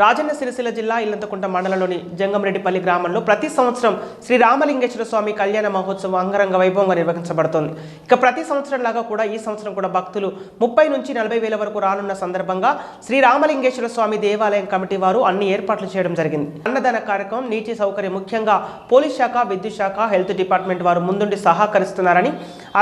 రాజన్న సిరిసిల్ల జిల్లా ఇల్లంతకుంట మండలంలోని జంగంరెడ్డిపల్లి గ్రామంలో ప్రతి సంవత్సరం శ్రీ రామలింగేశ్వర స్వామి కళ్యాణ మహోత్సవం అంగరంగ వైభవంగా నిర్వహించబడుతోంది. ఇక ప్రతి సంవత్సరం లాగా కూడా ఈ సంవత్సరం కూడా భక్తులు ముప్పై నుంచి నలభై వేల వరకు రానున్న సందర్భంగా శ్రీ రామలింగేశ్వర స్వామి దేవాలయం కమిటీ వారు అన్ని ఏర్పాట్లు చేయడం జరిగింది. అన్నదాన కార్యక్రమం నీటి సౌకర్యం ముఖ్యంగా పోలీస్ శాఖ విద్యుత్ శాఖ హెల్త్ డిపార్ట్మెంట్ వారు ముందుండి సహకరిస్తున్నారని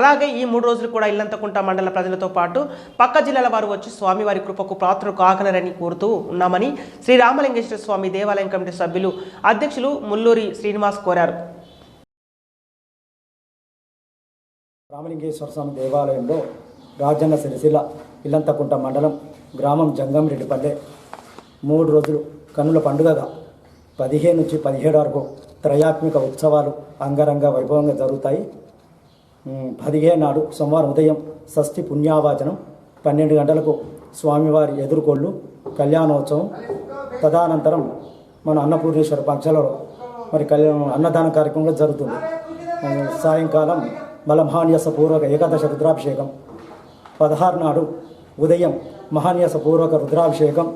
అలాగే ఈ మూడు రోజులు కూడా ఇల్లంతకుంట మండల ప్రజలతో పాటు పక్క జిల్లాల వారు వచ్చి స్వామివారి కృపకు పాత్రలు కాగలరని కోరుతూ ఉన్నామని శ్రీ రామలింగేశ్వర స్వామి దేవాలయం కమిటీ సభ్యులు అధ్యక్షులు ముల్లూరి శ్రీనివాస్ కోరారు. రామలింగేశ్వర స్వామి దేవాలయంలో రాజన్న సిరిసిల్ల ఇల్లంతకుంట మండలం గ్రామం జంగంరెడ్డిపల్లె మూడు రోజులు కన్నుల పండుగగా పదిహేను నుంచి పదిహేడు వరకు త్రయాత్మిక ఉత్సవాలు అంగరంగ వైభవంగా జరుగుతాయి. పదిహేను నాడు సోమవారం ఉదయం షష్ఠి పుణ్యావాచనం పన్నెండు గంటలకు స్వామివారి ఎదుర్కొళ్ళు కళ్యాణోత్సవం తదనంతరం మన అన్నపూర్ణేశ్వర పంచలో మరి కళ్యాణ అన్నదాన కార్యక్రమం జరుగుతుంది. సాయంకాలం మలమహాన్యాస పూర్వక ఏకాదశ రుద్రాభిషేకం. పదహారు నాడు ఉదయం మహాన్యాస పూర్వక రుద్రాభిషేకం.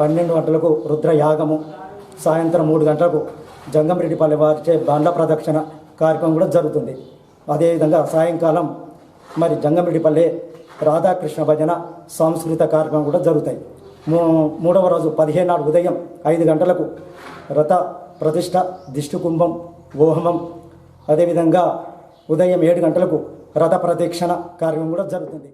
పన్నెండు గంటలకు రుద్రయాగము. సాయంత్రం మూడు గంటలకు జంగంరెడ్డిపల్లి వారిచే బండ ప్రదక్షిణ కార్యక్రమం కూడా జరుగుతుంది. అదేవిధంగా సాయంకాలం మరి జంగంరెడ్డిపల్లి రాధాకృష్ణ భజన సాంస్కృతిక కార్యక్రమం కూడా జరుగుతాయి. మూడవ రోజు పదిహేను నాడు ఉదయం ఐదు గంటలకు రథ ప్రతిష్ట దిష్టి కుంభం ఓహమం. అదేవిధంగా ఉదయం ఏడు గంటలకు రథ ప్రదక్షిణ కార్యక్రమం కూడా జరుగుతుంది.